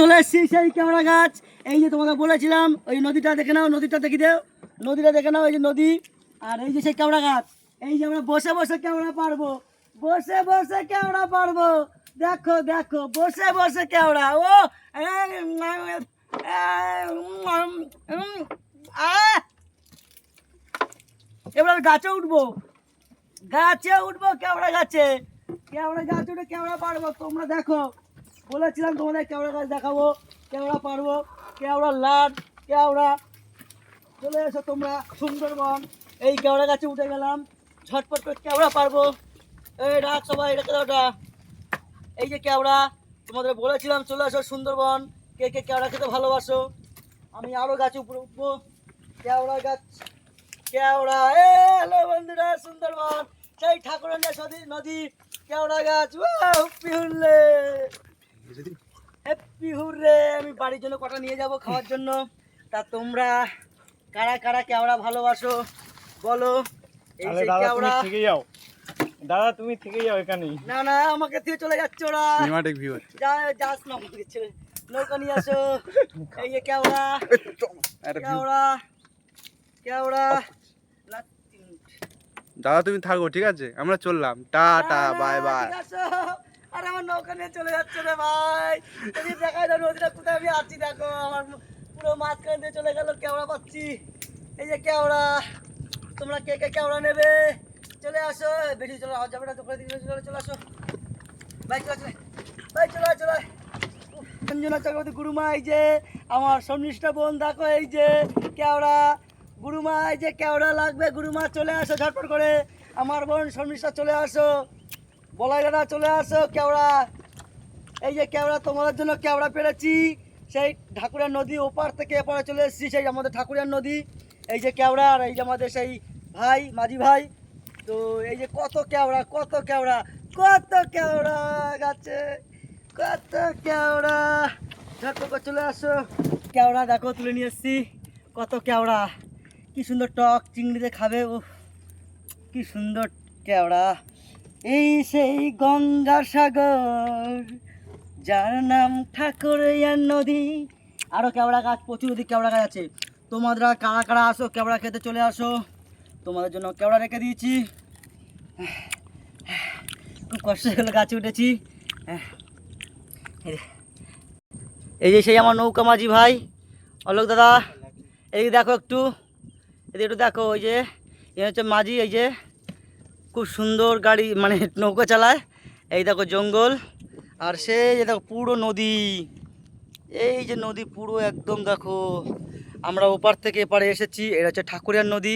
চলে এসেছি সেই ক্যামেরা গাছ। এই যে তোমাকে বলেছিলাম, ওই নদীটা দেখে নাও, নদীটা দেখি দেও। নদীটা দেখে নাও, এই যে নদী। আর এই যে সেই ক্যামেরা গাছ। এই যে আমরা বসে বসে ক্যামেরা পারব। বসে বসে ক্যামেরা পারব। দেখো দেখো, বসে বসে ক্যামেরা। ও এবার গাছে উঠবো। গাছে উঠবো কেওড়া গাছে। কেওড়া গাছে উঠে কেওড়া পারব। তোমরা দেখো। বলেছিলাম তোমাদের কেওড়া গাছ দেখাবো, কেওড়া পারব, কেওড়া লাট, কেওড়া। চলে এসো তোমরা সুন্দরবন। এই কেওড়া গাছে উঠে গেলাম, ঝটপট করে কেওড়া পারব। এই ডাক সবাই এটা কেওড়া এই যে কেওড়া, তোমাদের বলেছিলাম চলে এসো সুন্দরবন। কে কে কেওড়া খেতে ভালোবাসো, আমি আরও গাছে উপরে উঠবো। কেওড়া গাছ, কেওড়া। এ, হ্যালো বন্ধুরা, সুন্দরবন। সেই ঠাকুরের নদী নদী, কেওড়া গাছ। হ্যাপি হুররে আমি বাড়ির জন্য কটা নিয়ে যাব খাওয়ার জন্য? তা তোমরা কারা কারা কেওড়া ভালোবাসো বলো? এই তাহলে দাদা তুমি কেওড়া থেকে যাও। দাদা তুমি থেকে যাও এখানেই। না না আমাকে দিয়ে চলে যাচ্ছে ওরা। সিনেমাটিক ভিউ যা যাস না আমাকে ছেড়ে নৌকা নিয়ে আসো। এই যে কেওড়া। কেওড়া। কেওড়া। না দাদা তুমি থাকো ঠিক আছে? আমরা চললাম। টাটা না, না, বাই বাই। আরে আমার নৌকা নিয়ে চলে যাচ্ছে রে ভাই। তুমি দেখাই দাও নদীটা কোথায় আমি আছি দেখো, আমার পুরো মাঝখান দিয়ে চলে গেল কেওড়া পাচ্ছি। এই যে কেওড়া, তোমরা কে কে কেওড়া নেবে? চলে আসো, বেশি চলে যাবে না তোমরা দিকে চলে চলে আসো। ভাই, চলে চলে ভাই, চলে চলে অঞ্জনা চক্রবর্তী গুরুমা, এই যে আমার সন্নিষ্ঠ বোন, দেখো এই যে কেওড়া। গুরুমা, এই যে কেওড়া লাগবে, গুরুমা, চলে আসো ঝটপট করে। আমার বোন সন্নিষ্ঠ চলে আসো। বলাই দাদা চলে আসো, কেওড়া। এই যে কেওড়া, তোমাদের জন্য কেওড়া পেরেছি। সেই ঠাকুরের নদী ওপার থেকে এপারে চলে এসেছি, সেই আমাদের ঠাকুরের নদী। এই যে কেওড়া আর এই যে আমাদের সেই ভাই, মাঝি ভাই। তো এই যে কত কেওড়া কত কেওড়া কত কেওড়া গাছে, কত কেওড়া। ঝটপট করে চলে আসো। কেওড়া দেখো, তুলে নিয়ে এসেছি। কত কেওড়া। কি সুন্দর টক চিংড়িতে খাবে ও কি সুন্দর কেওড়া। এই সেই গঙ্গা সাগর, যার নাম ঠাকুরিয়ার নদী। আরও কেওড়া গাছ, প্রচুর অধিক কেওড়া গাছ আছে। তোমরা কারা কারা আসো, কেওড়া খেতে চলে আসো। তোমাদের জন্য কেওড়া রেখে দিয়েছি। খুব কষ্ট হলো গাছে উঠেছি। এই যে সেই আমার নৌকা মাঝি ভাই। অলোক দাদা এই দেখো একটু। এদিকে একটু দেখো, ওই যে, এ হচ্ছে মাঝি, এই যে। খুব সুন্দর গাড়ি মানে নৌকা চালায়। এই দেখো জঙ্গল। আর সে যে দেখো পুরো নদী। এই যে নদী পুরো একদম দেখো। আমরা ওপার থেকে এপারে এসেছি, এটা হচ্ছে ঠাকুরিয়ার নদী।